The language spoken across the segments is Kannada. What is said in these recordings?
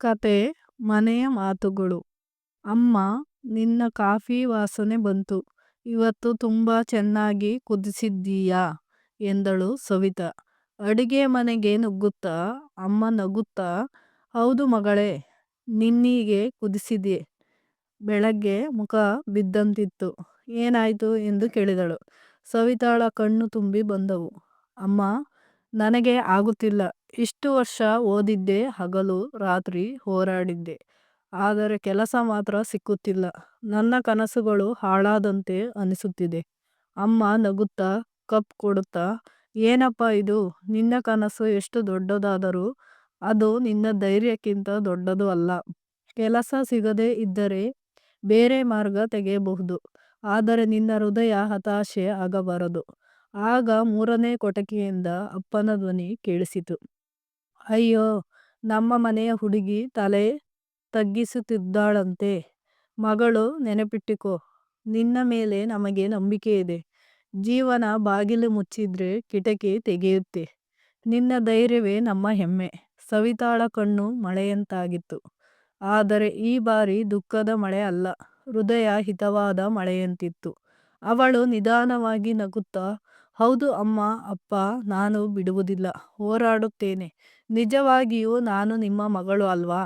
ಕತೆ ಮನೆಯ ಮಾತುಗಳು. ಅಮ್ಮ, ನಿನ್ನ ಕಾಫಿ ವಾಸನೆ ಬಂತು. ಇವತ್ತು ತುಂಬ ಚೆನ್ನಾಗಿ ಕುದಿಸಿದ್ದೀಯಾ? ಎಂದಳು ಸವಿತಾ. ಅಡಿಗೆ ಮನೆಗೆ ನುಗ್ಗುತ್ತಾ? ಅಮ್ಮ ನಗುತ್ತಾ? ಹೌದು ಮಗಳೇ, ನಿನ್ನೀಗೆ ಕುದಿಸಿದೆ. ಬೆಳಗ್ಗೆ ಮುಖ ಬಿದ್ದಂತಿತ್ತು. ಏನಾಯಿತು ಎಂದು ಕೇಳಿದಳು. ಸವಿತಾಳ ಕಣ್ಣು ತುಂಬಿ ಬಂದವು. ಅಮ್ಮ ನನಗೆ ಆಗುತ್ತಿಲ್ಲ. ಇಷ್ಟು ವರ್ಷ ಓದಿದ್ದೆ, ಹಗಲು, ರಾತ್ರಿ ಹೋರಾಡಿದ್ದೆ. ಆದರೆ ಕೆಲಸ ಮಾತ್ರ ಸಿಕ್ಕುತ್ತಿಲ್ಲ. ನನ್ನ ಕನಸುಗಳು ಹಾಳಾದಂತೆ ಅನಿಸುತ್ತಿದೆ. ಅಮ್ಮ ನಗುತ್ತಾ, ಕಪ್ ಕೊಡುತ್ತಾ, ಏನಪ್ಪ ಇದು? ನಿನ್ನ ಕನಸು ಎಷ್ಟು ದೊಡ್ಡದಾದರೂ ಅದು ನಿನ್ನ ಧೈರ್ಯಕ್ಕಿಂತ ದೊಡ್ಡದು ಅಲ್ಲ. ಕೆಲಸ ಸಿಗದೇ ಇದ್ದರೆ ಬೇರೆ ಮಾರ್ಗ ತೆಗೆಯಬಹುದು. ಆದರೆ ನಿನ್ನ ಹೃದಯ ಹತಾಶೆ ಆಗಬಾರದು. ಆಗ ಮೂರನೇ ಕೊಟಕಿಯಿಂದ ಅಪ್ಪನ ಧ್ವನಿ ಕೇಳಿಸಿತು. ಅಯ್ಯೋ, ನಮ್ಮ ಮನೆಯ ಹುಡುಗಿ ತಲೆ ತಗ್ಗಿಸುತ್ತಿದ್ದಾಳಂತೆ. ಮಗಳು ನೆನಪಿಟ್ಟುಕೋ, ನಿನ್ನ ಮೇಲೆ ನಮಗೆ ನಂಬಿಕೆ ಇದೆ. ಜೀವನ ಬಾಗಿಲು ಮುಚ್ಚಿದ್ರೆ ಕಿಟಕಿ ತೆಗೆಯುತ್ತೆ. ನಿನ್ನ ಧೈರ್ಯವೇ ನಮ್ಮ ಹೆಮ್ಮೆ. ಸವಿತಾಳ ಕಣ್ಣು ಮಳೆಯಂತಾಗಿತ್ತು. ಆದರೆ ಈ ಬಾರಿ ದುಃಖದ ಮಳೆ ಅಲ್ಲ ಹೃದಯ ಹಿತವಾದ ಮಳೆಯಂತಿತ್ತು. ಅವಳು ನಿಧಾನವಾಗಿ ನಗುತ್ತಾ ಹೌದು ಅಮ್ಮ, ಅಪ್ಪ, ನಾನು ಬಿಡುವುದಿಲ್ಲ. ಹೋರಾಡುತ್ತೇನೆ. ನಿಜವಾಗಿಯೂ ನಾನು ನಿಮ್ಮ ಮಗಳು ಅಲ್ವಾ?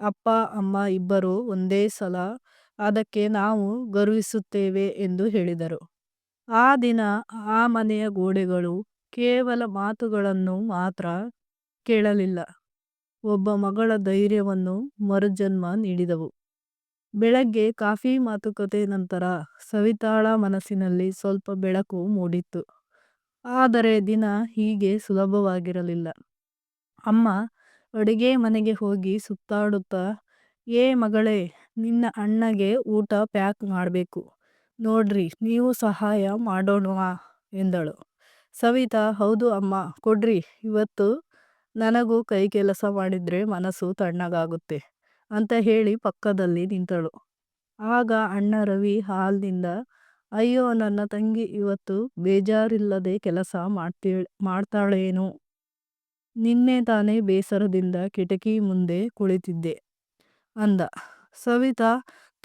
ಅಪ್ಪ, ಅಮ್ಮ ಇಬ್ಬರು ಒಂದೇ ಸಲ ಅದಕ್ಕೆ ನಾವು ಗರ್ವಿಸುತ್ತೇವೆ ಎಂದು ಹೇಳಿದರು. ಆ ದಿನ ಆ ಮನೆಯ ಗೋಡೆಗಳು ಕೇವಲ ಮಾತುಗಳನ್ನು ಮಾತ್ರ ಕೇಳಲಿಲ್ಲ. ಒಬ್ಬ ಮಗಳ ಧೈರ್ಯವನ್ನು ಮರುಜನ್ಮ ನೀಡಿದವು. ಬೆಳಗ್ಗೆ ಕಾಫಿ ಮಾತುಕತೆ ನಂತರ ಸವಿತಾಳ ಮನಸ್ಸಿನಲ್ಲಿ ಸ್ವಲ್ಪ ಬೆಳಕು ಮೂಡಿತ್ತು. ಆದರೆ ದಿನ ಹೀಗೆ ಸುಲಭವಾಗಿರಲಿಲ್ಲ. ಅಮ್ಮ, ಅಡುಗೆ ಮನೆಗೆ ಹೋಗಿ ಸುತ್ತಾಡುತ್ತಾ, ಏ ಮಗಳೇ, ನಿನ್ನ ಅಣ್ಣಗೆ ಊಟ ಪ್ಯಾಕ್ ಮಾಡಬೇಕು. ನೋಡ್ರಿ, ನೀವು ಸಹಾಯ ಮಾಡೋಣವಾ? ಎಂದಳು. ಸವಿತಾ, ಹೌದು ಅಮ್ಮ, ಕೊಡ್ರಿ. ಇವತ್ತು ನನಗೂ ಕೈ ಕೆಲಸ ಮಾಡಿದರೆ ಮನಸ್ಸು ತಣ್ಣಗಾಗುತ್ತೆ. ಅಂತ ಹೇಳಿ ಪಕ್ಕದಲ್ಲಿ ನಿಂತಳು. ಆಗ ಅಣ್ಣ ರವಿ ಹಾಲ್ನಿಂದ, ಅಯ್ಯೋ, ನನ್ನ ತಂಗಿ ಇವತ್ತು ಬೇಜಾರಿಲ್ಲದೆ ಕೆಲಸ ಮಾಡ್ತೀ, ಮಾಡ್ತಾಳೇನು. ನಿನ್ನೆ ತಾನೇ ಬೇಸರದಿಂದ ಕಿಟಕಿ ಮುಂದೆ ಕುಳಿತಿದ್ದೆ ಅಂದ. ಸವಿತಾ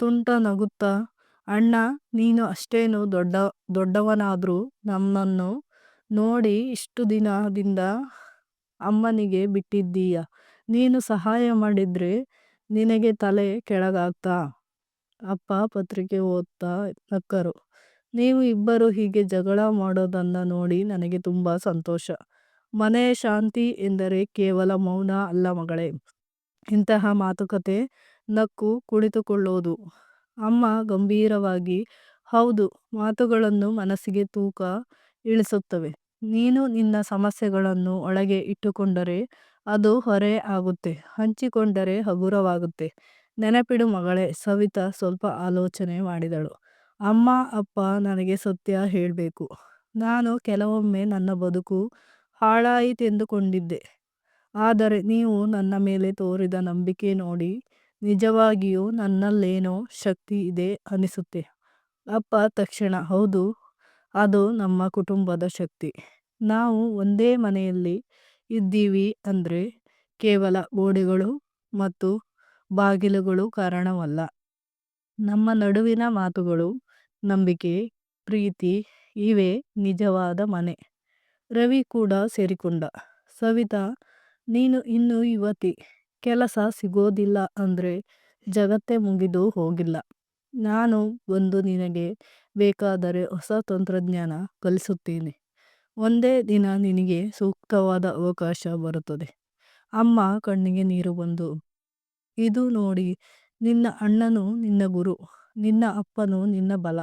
ತುಂಟ ನಗುತ್ತಾ, ಅಣ್ಣ, ನೀನು ಅಷ್ಟೇನು ದೊಡ್ಡ, ದೊಡ್ಡವನಾದರೂ ನಮ್ಮನ್ನು ನೋಡಿ ಇಷ್ಟು ದಿನದಿಂದ ಅಮ್ಮನಿಗೆ ಬಿಟ್ಟಿದ್ದೀಯ. ನೀನು ಸಹಾಯ ಮಾಡಿದ್ರೆ ನಿನಗೆ ತಲೆ ಕೆಳಗಾಗ್ತಾ, ಅಪ್ಪ ಪತ್ರಿಕೆ ಓದ್ತಾ ನಕ್ಕರು. ನೀವು ಇಬ್ಬರು ಹೀಗೆ ಜಗಳ ಮಾಡೋದನ್ನ ನೋಡಿ ನನಗೆ ತುಂಬ ಸಂತೋಷ. ಮನೆಯ ಶಾಂತಿ ಎಂದರೆ ಕೇವಲ ಮೌನ ಅಲ್ಲ ಮಗಳೇ. ಇಂತಹ ಮಾತುಕತೆ ನಕ್ಕು ಕುಳಿತುಕೊಳ್ಳೋದು. ಅಮ್ಮ ಗಂಭೀರವಾಗಿ, ಹೌದು, ಮಾತುಗಳನ್ನು ಮನಸ್ಸಿಗೆ ತೂಕ ಇಳಿಸುತ್ತವೆ. ನೀನು ನಿನ್ನ ಸಮಸ್ಯೆಗಳನ್ನು ಒಳಗೆ ಇಟ್ಟುಕೊಂಡರೆ ಅದು ಹೊರೆ ಆಗುತ್ತೆ, ಹಂಚಿಕೊಂಡರೆ ಹಗುರವಾಗುತ್ತೆ. ನೆನಪಿಡು ಮಗಳೇ, ಸವಿತಾ ಸ್ವಲ್ಪ ಆಲೋಚನೆ ಮಾಡಿದಳು. ಅಮ್ಮ, ಅಪ್ಪ ನನಗೆ ಸತ್ಯ ಹೇಳಬೇಕು. ನಾನು ಕೆಲವೊಮ್ಮೆ ನನ್ನ ಬದುಕು ಹಾಳಾಯಿತೆಂದುಕೊಂಡಿದ್ದೆ ಆದರೆ ನೀವು ನನ್ನ ಮೇಲೆ ತೋರಿದ ನಂಬಿಕೆ ನೋಡಿ, ನಿಜವಾಗಿಯೂ ನನ್ನಲ್ಲೇನೋ ಶಕ್ತಿ ಇದೆ ಅನಿಸುತ್ತೆ. ಅಪ್ಪ ತಕ್ಷಣ, ಹೌದು, ಅದು ನಮ್ಮ ಕುಟುಂಬದ ಶಕ್ತಿ. ನಾವು ಒಂದೇ ಮನೆಯಲ್ಲಿ ಇದ್ದೀವಿ ಅಂದರೆ ಕೇವಲ ಗೋಡೆಗಳು ಮತ್ತು ಬಾಗಿಲುಗಳು ಕಾರಣವಲ್ಲ. ನಮ್ಮ ನಡುವಿನ ಮಾತುಗಳು, ನಂಬಿಕೆ, ಪ್ರೀತಿ ಇವೇ ನಿಜವಾದ ಮನೆ. ರವಿ ಕೂಡ ಸೇರಿಕೊಂಡ. ಸವಿತಾ, ನೀನು ಇನ್ನೂ ಯುವತಿ. ಕೆಲಸ ಸಿಗೋದಿಲ್ಲ ಅಂದ್ರೆ ಜಗತ್ತೇ ಮುಗಿದು ಹೋಗಿಲ್ಲ. ನಾನು ಬಂದು ನಿನಗೆ ಬೇಕಾದರೆ ಹೊಸ ತಂತ್ರಜ್ಞಾನ ಕಲಿಸುತ್ತೇನೆ. ಒಂದೇ ದಿನ ನಿನಗೆ ಸೂಕ್ತವಾದ ಅವಕಾಶ ಬರುತ್ತದೆ. ಅಮ್ಮ ಕಣ್ಣಿಗೆ ನೀರು ಬಂದು, ಇದು ನೋಡಿ, ನಿನ್ನ ಅಣ್ಣನು ನಿನ್ನ ಗುರು, ನಿನ್ನ ಅಪ್ಪನು ನಿನ್ನ ಬಲ,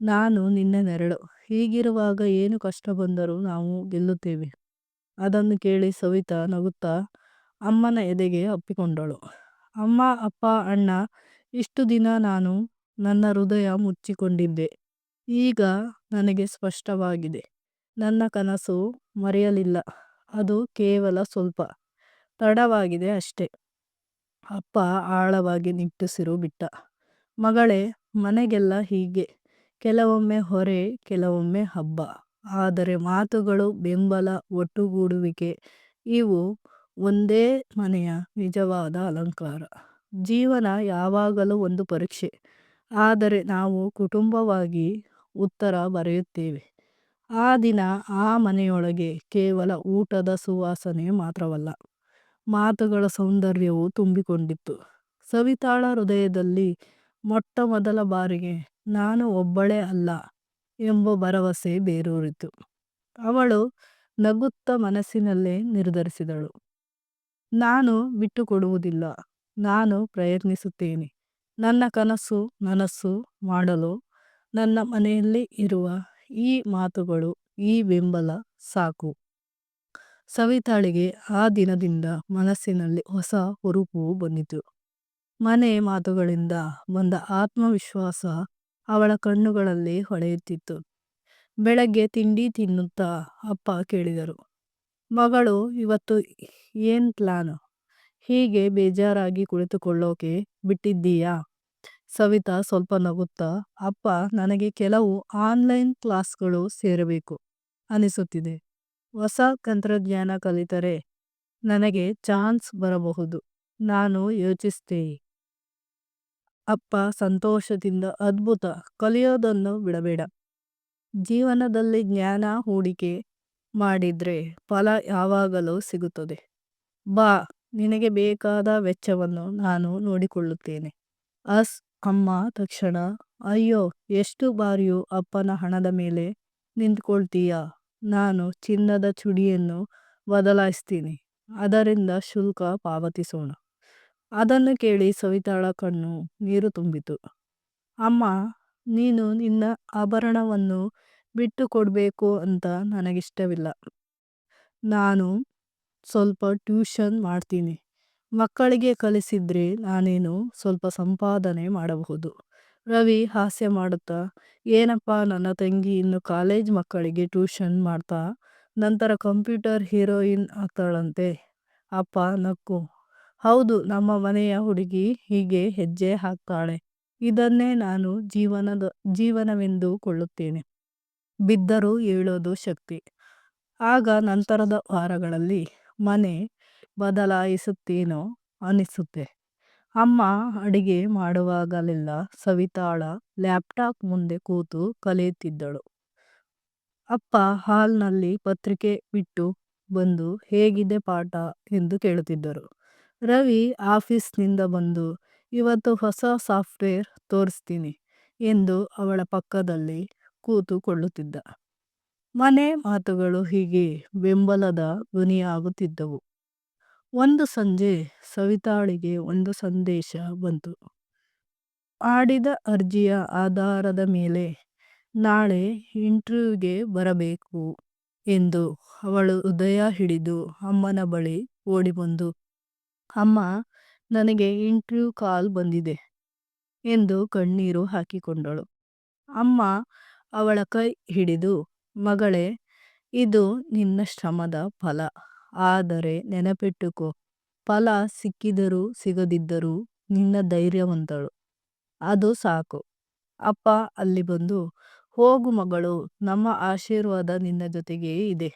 ನಾನು ನಿನ್ನ ನೆರಳು. ಹೀಗಿರುವಾಗ ಏನು ಕಷ್ಟ ಬಂದರೂ ನಾವು ಗೆಲ್ಲುತ್ತೇವೆ. ಅದನ್ನು ಕೇಳಿ ಸವಿತಾ ನಗುತ್ತಾ ಅಮ್ಮನ ಎದೆಗೆ ಅಪ್ಪಿಕೊಂಡಳು. ಅಮ್ಮ, ಅಪ್ಪ, ಅಣ್ಣ, ಇಷ್ಟು ದಿನ ನಾನು ನನ್ನ ಹೃದಯ ಮುಚ್ಚಿಕೊಂಡಿದ್ದೆ. ಈಗ ನನಗೆ ಸ್ಪಷ್ಟವಾಗಿದೆ. ನನ್ನ ಕನಸು ಮರೆಯಲಿಲ್ಲ. ಅದು ಕೇವಲ ಸ್ವಲ್ಪ ತಡವಾಗಿದೆ ಅಷ್ಟೇ. ಅಪ್ಪ ಆಳವಾಗಿ ನಿಟ್ಟುಸಿರು ಬಿಟ್ಟ. ಮಗಳೇ, ಮನೆಗೆಲ್ಲ ಹೀಗೆ. ಕೆಲವೊಮ್ಮೆ ಹೊರೆ, ಕೆಲವೊಮ್ಮೆ ಹಬ್ಬ. ಆದರೆ ಮಾತುಗಳು, ಬೆಂಬಲ, ಒಟ್ಟುಗೂಡುವಿಕೆ, ಇವು ಒಂದೇ ಮನೆಯ ನಿಜವಾದ ಅಲಂಕಾರ. ಜೀವನ ಯಾವಾಗಲೂ ಒಂದು ಪರೀಕ್ಷೆ. ಆದರೆ ನಾವು ಕುಟುಂಬವಾಗಿ ಉತ್ತರ ಬರೆಯುತ್ತೇವೆ. ಆ ದಿನ ಆ ಮನೆಯೊಳಗೆ ಕೇವಲ ಊಟದ ಸುವಾಸನೆ ಮಾತ್ರವಲ್ಲ, ಮಾತುಗಳ ಸೌಂದರ್ಯವು ತುಂಬಿಕೊಂಡಿತ್ತು. ಸವಿತಾಳ ಹೃದಯದಲ್ಲಿ ಮೊಟ್ಟ ಮೊದಲ ಬಾರಿಗೆ, ನಾನು ಒಬ್ಬಳೇ ಅಲ್ಲ ಎಂಬ ಭರವಸೆ ಬೇರೂರಿತು. ಅವಳು ನಗುತ್ತ ಮನಸ್ಸಿನಲ್ಲೇ ನಿರ್ಧರಿಸಿದಳು. ನಾನು ಬಿಟ್ಟುಕೊಡುವುದಿಲ್ಲ, ನಾನು ಪ್ರಯತ್ನಿಸುತ್ತೇನೆ. ನನ್ನ ಕನಸು ನನಸು ಮಾಡಲು ನನ್ನ ಮನೆಯಲ್ಲಿ ಇರುವ ಈ ಮಾತುಗಳು ಈ ಬೆಂಬಲ ಸಾಕು. ಸವಿತಾಳಿಗೆ ಆ ದಿನದಿಂದ ಮನಸ್ಸಿನಲ್ಲಿ ಹೊಸ ಹುರುಪು ಬಂದಿತು. ಮನೆ ಮಾತುಗಳಿಂದ ಬಂದ ಆತ್ಮವಿಶ್ವಾಸ ಅವಳ ಕಣ್ಣುಗಳಲ್ಲಿ ಹೊಳೆಯುತ್ತಿತ್ತು. ಬೆಳಗ್ಗೆ ತಿಂಡಿ ತಿನ್ನುತ್ತಾ ಅಪ್ಪ ಕೇಳಿದರು, ಮಗಳು, ಇವತ್ತು ಏನ್ ಪ್ಲಾನ್? ಹೀಗೆ ಬೇಜಾರಾಗಿ ಕುಳಿತುಕೊಳ್ಳೋಕೆ ಬಿಟ್ಟಿದ್ದೀಯಾ? ಸವಿತಾ ಸ್ವಲ್ಪ ನಗುತ್ತಾ, ಅಪ್ಪ, ನನಗೆ ಕೆಲವು ಆನ್ಲೈನ್ ಕ್ಲಾಸ್ಗಳು ಸೇರಬೇಕು ಅನಿಸುತ್ತಿದೆ. ಹೊಸ ತಂತ್ರಜ್ಞಾನ ಕಲಿತರೆ ನನಗೆ ಚಾನ್ಸ್ ಬರಬಹುದು. ನಾನು ಯೋಚಿಸ್ತೇ ಅಪ್ಪ, ಸಂತೋಷದಿಂದ ಅದ್ಭುತ ಕಲಿಯೋದನ್ನು ಬಿಡಬೇಡ. ಜೀವನದಲ್ಲಿ ಜ್ಞಾನ ಹೂಡಿಕೆ ಮಾಡಿದ್ರೆ ಫಲ ಯಾವಾಗಲೂ ಸಿಗುತ್ತದೆ. ಬಾ, ನಿನಗೆ ಬೇಕಾದ ವೆಚ್ಚವನ್ನು ನಾನು ನೋಡಿಕೊಳ್ಳುತ್ತೇನೆ. ಅಸ್ ಅಮ್ಮ ತಕ್ಷಣ, ಅಯ್ಯೋ, ಎಷ್ಟು ಬಾರಿಯೂ ಅಪ್ಪನ ಹಣದ ಮೇಲೆ ನಿಂತ್ಕೊಳ್ತೀಯಾ? ನಾನು ಚಿನ್ನದ ಚುಡಿಯನ್ನು ಬದಲಾಯಿಸ್ತೀನಿ. ಅದರಿಂದ ಶುಲ್ಕ ಪಾವತಿಸೋಣ. ಅದನ್ನು ಕೇಳಿ ಸವಿತಾಳ ಕಣ್ಣು ನೀರು ತುಂಬಿತು. ಅಮ್ಮ, ನೀನು ನಿನ್ನ ಆಭರಣವನ್ನು ಬಿಟ್ಟು ಕೊಡಬೇಕು ಅಂತ ನನಗಿಷ್ಟವಿಲ್ಲ. ನಾನು ಸ್ವಲ್ಪ ಟ್ಯೂಷನ್ ಮಾಡ್ತೀನಿ. ಮಕ್ಕಳಿಗೆ ಕಲಿಸಿದ್ರೆ ನಾನೇನು ಸ್ವಲ್ಪ ಸಂಪಾದನೆ ಮಾಡಬಹುದು. ರವಿ ಹಾಸ್ಯ ಮಾಡುತ್ತಾ, ಏನಪ್ಪ ನನ್ನ ತಂಗಿ ಇನ್ನು ಕಾಲೇಜ್ ಮಕ್ಕಳಿಗೆ ಟ್ಯೂಷನ್ ಮಾಡ್ತಾ, ನಂತರ ಕಂಪ್ಯೂಟರ್ ಹೀರೋಯಿನ್ ಆಗ್ತಾಳಂತೆ. ಅಪ್ಪ ನಕ್ಕು. ಹೌದು, ನಮ್ಮ ಮನೆಯ ಹುಡುಗಿ ಹೀಗೆ ಹೆಜ್ಜೆ ಹಾಕ್ತಾಳೆ. ಇದನ್ನೇ ನಾನು ಜೀವನದ, ಜೀವನವೆಂದು ಕೊಳ್ಳುತ್ತೇನೆ. ಬಿದ್ದರೂ ಏಳೋದು ಶಕ್ತಿ. ಆಗ ನಂತರದ ವಾರಗಳಲ್ಲಿ ಮನೆ ಬದಲಾಯಿಸುತ್ತೇನೋ ಅನಿಸುತ್ತೆ. ಅಮ್ಮ ಅಡಿಗೆ ಮಾಡುವಾಗಲೆಲ್ಲ ಸವಿತಾಳ ಲ್ಯಾಪ್ಟಾಪ್ ಮುಂದೆ ಕೂತು ಕಲಿಯುತ್ತಿದ್ದಳು. ಅಪ್ಪ ಹಾಲ್ನಲ್ಲಿ ಪತ್ರಿಕೆ ಬಿಟ್ಟು ಬಂದು ಹೇಗಿದೆ ಪಾಠ ಎಂದು ಕೇಳುತ್ತಿದ್ದರು. ರವಿ ಆಫೀಸ್ನಿಂದ ಬಂದು, ಇವತ್ತು ಹೊಸ ಸಾಫ್ಟ್ವೇರ್ ತೋರಿಸ್ತೀನಿ ಎಂದು ಅವಳ ಪಕ್ಕದಲ್ಲಿ ಕೂತುಕೊಳ್ಳುತ್ತಿದ್ದ. ಮನೆ ಮಾತುಗಳು ಹೀಗೆ ಬೆಂಬಲದ ಧ್ವನಿಯಾಗುತ್ತಿದ್ದವು. ಒಂದು ಸಂಜೆ ಸವಿತಾಳಿಗೆ ಒಂದು ಸಂದೇಶ ಬಂತು. ಆಡಿದ ಅರ್ಜಿಯ ಆಧಾರದ ಮೇಲೆ ನಾಳೆ ಇಂಟರ್ವ್ಯೂಗೆ ಬರಬೇಕು ಎಂದು ಅವಳು ಹೃದಯ ಹಿಡಿದು ಅಮ್ಮನ ಬಳಿ ಓಡಿಬಂದು ಅಮ್ಮ, ನನಗೆ ಇಂಟರ್ವ್ಯೂ ಕಾಲ್ ಬಂದಿದೆ ಎಂದು ಕಣ್ಣೀರು ಹಾಕಿಕೊಂಡಳು. ಅಮ್ಮ ಅವಳ ಕೈ ಹಿಡಿದು, ಮಗಳೇ, ಇದು ನಿನ್ನ ಶ್ರಮದ ಫಲ. ಆದರೆ ನೆನಪಿಟ್ಟುಕೋ, ಫಲ ಸಿಕ್ಕಿದರೂ ಸಿಗದಿದ್ದರೂ ನಿನ್ನ ಧೈರ್ಯವಂತಳು. ಅದು ಸಾಕು. ಅಪ್ಪ ಅಲ್ಲಿ ಬಂದು, ಹೋಗು ಮಗಳು, ನಮ್ಮ ಆಶೀರ್ವಾದ ನಿನ್ನ ಜೊತೆಗೇ ಇದೆ.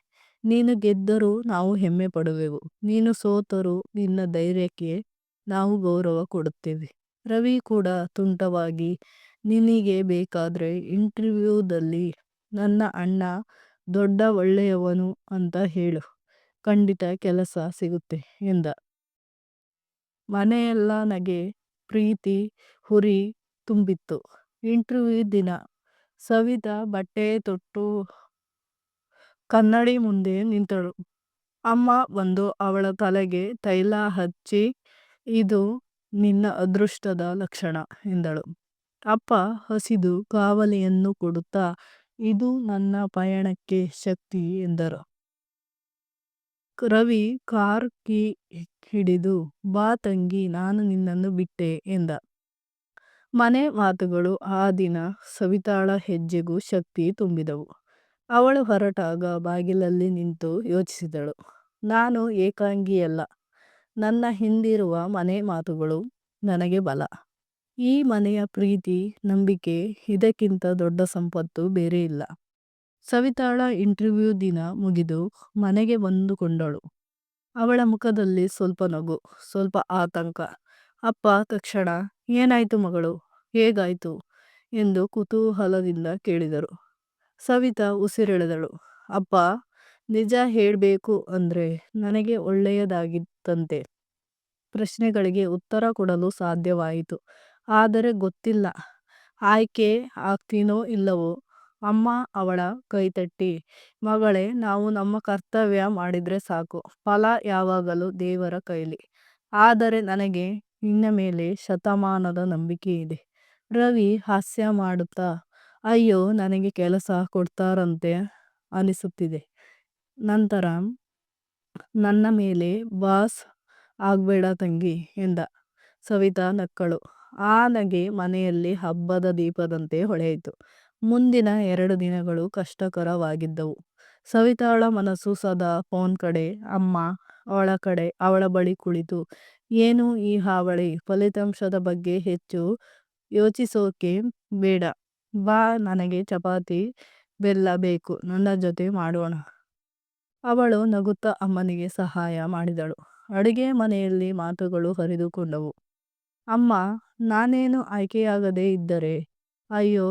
ನೀನು ಗೆದ್ದರೂ ನಾವು ಹೆಮ್ಮೆ ಪಡುವೆವು. ನೀನು ಸೋತರೂ ನಿನ್ನ ಧೈರ್ಯಕ್ಕೆ ನಾವು ಗೌರವ ಕೊಡುತ್ತೇವೆ. ರವಿ ಕೂಡ ತುಂಟವಾಗಿ, ನಿನಗೆ ಬೇಕಾದ್ರೆ ಇಂಟರ್ವ್ಯೂದಲ್ಲಿ ನನ್ನ ಅಣ್ಣ ದೊಡ್ಡ ಒಳ್ಳೆಯವನು ಅಂತ ಹೇಳು. ಖಂಡಿತ ಕೆಲಸ ಸಿಗುತ್ತೆ ಎಂದ. ಮನೆಯೆಲ್ಲ ನಗೆ ಪ್ರೀತಿ, ಹುರಿ ತುಂಬಿತ್ತು. ಇಂಟರ್ವ್ಯೂ ದಿನ ಸವಿತಾ ಬಟ್ಟೆ ತೊಟ್ಟು ಕನ್ನಡಿ ಮುಂದೆ ನಿಂತಳು. ಅಮ್ಮ ಬಂದು ಅವಳ ತಲೆಗೆ ತೈಲ ಹಚ್ಚಿ, ಇದು ನಿನ್ನ ಅದೃಷ್ಟದ ಲಕ್ಷಣ ಎಂದಳು. ಅಪ್ಪ ಹಸಿದು ಕಾವಲಿಯನ್ನು ಕೊಡುತ್ತಾ, ಇದು ನನ್ನ ಪಯಣಕ್ಕೆ ಶಕ್ತಿ ಎಂದರು. ರವಿ, ಕಾರ್ ಕೀ ಹಿಡಿದು ಬಾ ತಂಗಿ, ನಾನು ನಿನ್ನನ್ನು ಬಿಟ್ಟೆ ಎಂದ. ಮನೆ ಮಾತುಗಳು ಆ ದಿನ ಸವಿತಾಳ ಹೆಜ್ಜೆಗೂ ಶಕ್ತಿ ತುಂಬಿದವು. ಅವಳು ಹೊರಟಾಗ ಬಾಗಿಲಲ್ಲಿ ನಿಂತು ಯೋಚಿಸಿದಳು. ನಾನು ಏಕಾಂಗಿಯಲ್ಲ. ನನ್ನ ಹಿಂದಿರುವ ಮನೆ ಮಾತುಗಳು ನನಗೆ ಬಲ. ಈ ಮನೆಯ ಪ್ರೀತಿ, ನಂಬಿಕೆ ಇದಕ್ಕಿಂತ ದೊಡ್ಡ ಸಂಪತ್ತು ಬೇರೆ ಇಲ್ಲ. ಸವಿತಾಳ ಇಂಟರ್ವ್ಯೂ ದಿನ ಮುಗಿದು ಮನೆಗೆ ಬಂದುಕೊಂಡಳು ಅವಳ ಮುಖದಲ್ಲಿ ಸ್ವಲ್ಪ ನಗು, ಸ್ವಲ್ಪ ಆತಂಕ. ಅಪ್ಪ, ತಕ್ಷಣ, ಏನಾಯ್ತು ಮಗಳು? ಹೇಗಾಯ್ತು? ಎಂದು ಕುತೂಹಲದಿಂದ ಕೇಳಿದರು. ಸವಿತಾ ಉಸಿರೆಳೆದಳು. ಅಪ್ಪ, ನಿಜ ಹೇಳಬೇಕು ಅಂದ್ರೆ ನನಗೆ ಒಳ್ಳೆಯದಾಗಿತ್ತಂತೆ. ಪ್ರಶ್ನೆಗಳಿಗೆ ಉತ್ತರ ಕೊಡಲು ಸಾಧ್ಯವಾಯಿತು. ಆದರೆ ಗೊತ್ತಿಲ್ಲ. ಆಯ್ಕೆ ಆಗ್ತೀನೋ ಇಲ್ಲವೋ ಅಮ್ಮ ಅವಳ ಕೈತಟ್ಟಿ, ಮಗಳೇ, ನಾವು ನಮ್ಮ ಕರ್ತವ್ಯ ಮಾಡಿದ್ರೆ ಸಾಕು. ಫಲ ಯಾವಾಗಲೂ ದೇವರ ಕೈಲಿ. ಆದರೆ ನನಗೆ ನಿನ್ನ ಮೇಲೆ ಶತಮಾನದ ನಂಬಿಕೆ ಇದೆ. ರವಿ ಹಾಸ್ಯ ಮಾಡುತ್ತಾ, ಅಯ್ಯೋ, ನನಗೆ ಕೆಲಸ ಕೊಡ್ತಾರಂತೆ ಅನಿಸುತ್ತಿದೆ. ನಂತರ, ನನ್ನ ಮೇಲೆ ಬಾಸ್ ಆಗ್ಬೇಡ ತಂಗಿ ಎಂದ. ಸವಿತಾ ನಕ್ಕಳು. ಆ ನಗೆ ಮನೆಯಲ್ಲಿ ಹಬ್ಬದ ದೀಪದಂತೆ ಹೊಳೆಯಿತು. ಮುಂದಿನ ಎರಡು ದಿನಗಳು ಕಷ್ಟಕರವಾಗಿದ್ದವು. ಸವಿತಾಳ ಮನಸ್ಸು ಸದಾ ಫೋನ್ ಕಡೆ, ಅಮ್ಮ ಅವಳ ಕಡೆ, ಅವಳ ಬಳಿ ಕುಳಿತು, ಏನು ಈ ಹಾವಳಿ? ಫಲಿತಾಂಶದ ಬಗ್ಗೆ ಹೆಚ್ಚು ಯೋಚಿಸೋಕೆ ಬೇಡ. ಬಾ, ನನಗೆ ಚಪಾತಿ, ಬೆಲ್ಲ ಬೇಕು. ನನ್ನ ಜೊತೆ ಮಾಡೋಣ. ಅವಳು ನಗುತ್ತಾ ಅಮ್ಮನಿಗೆ ಸಹಾಯ ಮಾಡಿದಳು. ಅಡುಗೆ ಮನೆಯಲ್ಲಿ ಮಾತುಗಳು ಹರಿದುಕೊಂಡವು. ಅಮ್ಮ, ನಾನೇನು ಆಯ್ಕೆಯಾಗದೇ ಇದ್ದರೆ ಅಯ್ಯೋ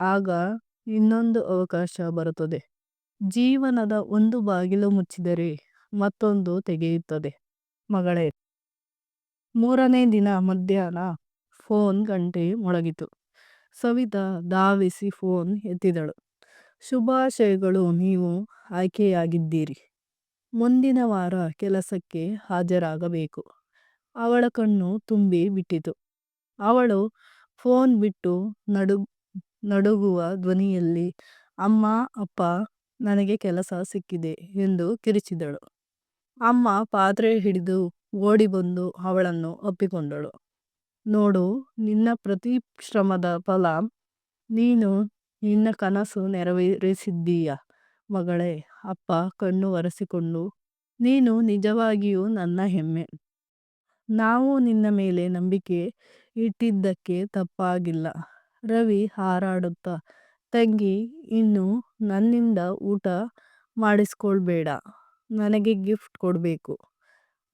ಆಗ ಇನ್ನೊಂದು ಅವಕಾಶ ಬರುತ್ತದೆ. ಜೀವನದ ಒಂದು ಬಾಗಿಲು ಮುಚ್ಚಿದರೆ ಮತ್ತೊಂದು ತೆಗೆಯುತ್ತದೆ. ಮಗಳೇ. ಮೂರನೇ ದಿನ ಮಧ್ಯಾಹ್ನ ಫೋನ್ ಗಂಟೆ ಮೊಳಗಿತು. ಸವಿತಾ ಧಾವಿಸಿ ಫೋನ್ ಎತ್ತಿದಳು. ಶುಭಾಶಯಗಳು, ನೀವು ಆಯ್ಕೆಯಾಗಿದ್ದೀರಿ. ಮುಂದಿನ ವಾರ ಕೆಲಸಕ್ಕೆ ಹಾಜರಾಗಬೇಕು. ಅವಳ ಕಣ್ಣು ತುಂಬಿ ಬಿಟ್ಟಿತು. ಅವಳು ಫೋನ್ ಬಿಟ್ಟು ನಡು, ನಡುಗುವ ಧ್ವನಿಯಲ್ಲಿ, ಅಮ್ಮ, ಅಪ್ಪ, ನನಗೆ ಕೆಲಸ ಸಿಕ್ಕಿದೆ ಎಂದು ಕಿರಿಚಿದಳು. ಅಮ್ಮ ಪಾತ್ರೆ ಹಿಡಿದು ಓಡಿ ಬಂದು ಅವಳನ್ನು ಅಪ್ಪಿಕೊಂಡಳು ನೋಡು, ನಿನ್ನ ಪ್ರತಿ ಶ್ರಮದ ಫಲ ನೀನು ನಿನ್ನ ಕನಸು ನೆರವೇರಿಸಿದ್ದೀಯ, ಮಗಳೇ? ಅಪ್ಪ ಕಣ್ಣು ಒರೆಸಿಕೊಂಡು, ನೀನು ನಿಜವಾಗಿಯೂ ನನ್ನ ಹೆಮ್ಮೆ. ನಾವು ನಿನ್ನ ಮೇಲೆ ನಂಬಿಕೆ ಇಟ್ಟಿದ್ದಕ್ಕೆ ತಪ್ಪಾಗಿಲ್ಲ. ರವಿ ಹಾರಾಡುತ್ತಾ, ತಂಗಿ, ಇನ್ನು ನನ್ನಿಂದ ಊಟ ಮಾಡಿಸ್ಕೊಳ್ಬೇಡ. ನನಗೆ ಗಿಫ್ಟ್ ಕೊಡಬೇಕು.